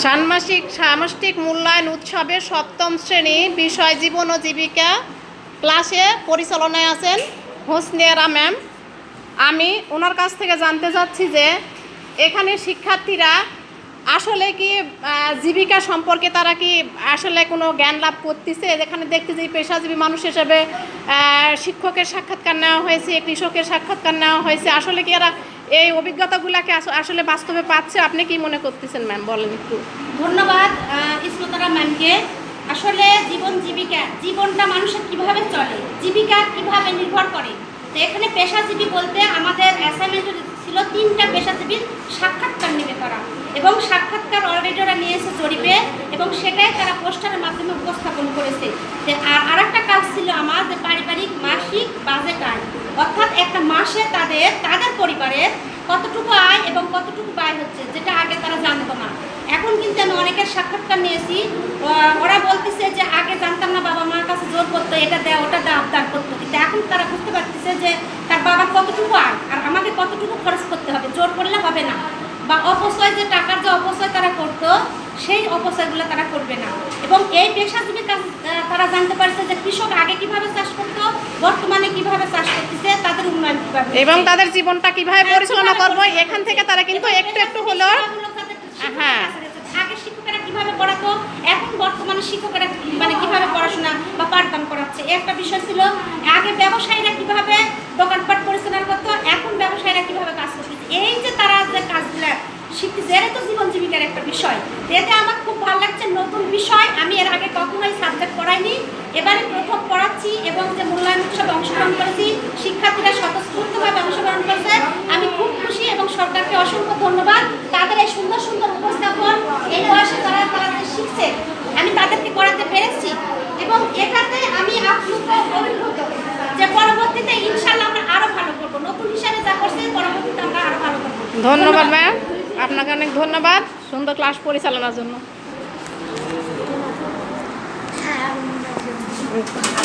ষান্মাসিক সামষ্টিক মূল্যায়ন উৎসবের সপ্তম শ্রেণি বিষয় জীবন ও জীবিকা ক্লাসে পরিচালনায় আছেন হোসনিয়ারা ম্যাম। আমি ওনার কাছ থেকে জানতে চাচ্ছি যে এখানে শিক্ষার্থীরা আসলে কি জীবিকা সম্পর্কে তারা কি আসলে কোনো জ্ঞান লাভ করতেছে? যেখানে দেখতে যে পেশাজীবী মানুষ হিসেবে শিক্ষকের সাক্ষাৎকার নেওয়া হয়েছে, কৃষকের সাক্ষাৎকার নেওয়া হয়েছে। আসলে কি এরা এই অভিজ্ঞতাগুলোকে আস- আসলে বাস্তবে পাচ্ছে, আপনি কি মনে করতেছেন ম্যাম বলেন একটু। ধন্যবাদ ইসমতারা ম্যামকে আসলে জীবন জীবিকা, জীবনটা মানুষের কীভাবে চলে, জীবিকা কীভাবে নির্ভর করে? তো এখানে পেশাজীবী বলতে আমাদের অ্যাসাইনমেন্ট ছিল তিনটা পেশাজীবীর সাক্ষাৎকার নেবে তারা এবং সাক্ষাৎকার অলরেডি ওরা নিয়েছে জরিপে, এবং সেটাই তারা পোস্টারের মাধ্যমে উপস্থাপন করেছে। আর আরেকটা কাজ ছিল আমার, যে পারিবারিক, মাসিক বাজেট একটা মাসে তাদের তাদের পরিবারের কতটুকু আয় এবং কতটুকু ব্যয় হচ্ছে, যেটা আগে তারা জানতো না। এখন কিন্তু আমি অনেকের সাক্ষাৎকার নিয়েছি। ওরা বলতেছে যে, আগে জানতাম না বাবা মার কাছে জোর করতো, এটা দেয়, ওটা দেয়, আবদার করতো। কিন্তু এখন তারা বুঝতে পারতেছে যে, তার বাবার কতটুকু আয় আর আমাকে কতটুকু খরচ করতে হবে, জোর করলে হবে না। বা অপচয় যে, টাকার যে অপচয় তারা করতো, সেই অপচয়গুলো তারা করবে না। এবং এই পেশাজীবীর কাছে তারা জানতে পারছে যে, কৃষক আগে কীভাবে চাষ করতো, বর্তমানে কীভাবে চাষ কীভাবে এবং তাদের জীবনটা কীভাবে পরিচালনা করব এখান থেকে তারা কিন্তু একটু একটু হলো হ্যাঁ। আগে শিক্ষকেরা কীভাবে পড়াতো এখন বর্তমানে শিক্ষকেরা মানে কীভাবে পড়াশোনা বা পাঠদান করাচ্ছে? একটা বিষয় ছিল আগে ব্যবসায়ীরা কীভাবে দোকানপাট পরিচালনা করতো এখন ব্যবসায়ীরা কীভাবে কাজ করতেছে এই যে তারা যে কাজগুলো শিখতেছে এর তো জীবন জীবিকার একটা বিষয়। এতে আমার খুব ভালো লাগছে নতুন বিষয় আমি এর আগে কখনোই সাবজেক্ট পড়াইনি। এবারে প্রথম পড়াচ্ছি এবং যে মূল্যায়ন উৎসবে অংশগ্রহণ করেছি শিক্ষার্থীরা স্বতঃস্ফূর্তভাবে অংশগ্রহণ করেছে আমি খুব খুশি এবং সরকারকে অসংখ্য ধন্যবাদ তাদের এই সুন্দর সুন্দর উপস্থাপন এই বয়সে তারা তারা শিখছে আমি তাদেরকে করাতে পেরেছি। এবং এটাতে আমি আপ্লুত অভিভূত যে পরবর্তীতে ইনশাল্লাহ আমরা আরও ভালো করব। নতুন হিসাবে যা করছে পরবর্তীতে আমরা আরও ভালো করব। ধন্যবাদ ম্যাম আপনাকে অনেক ধন্যবাদ সুন্দর ক্লাস পরিচালনার জন্য।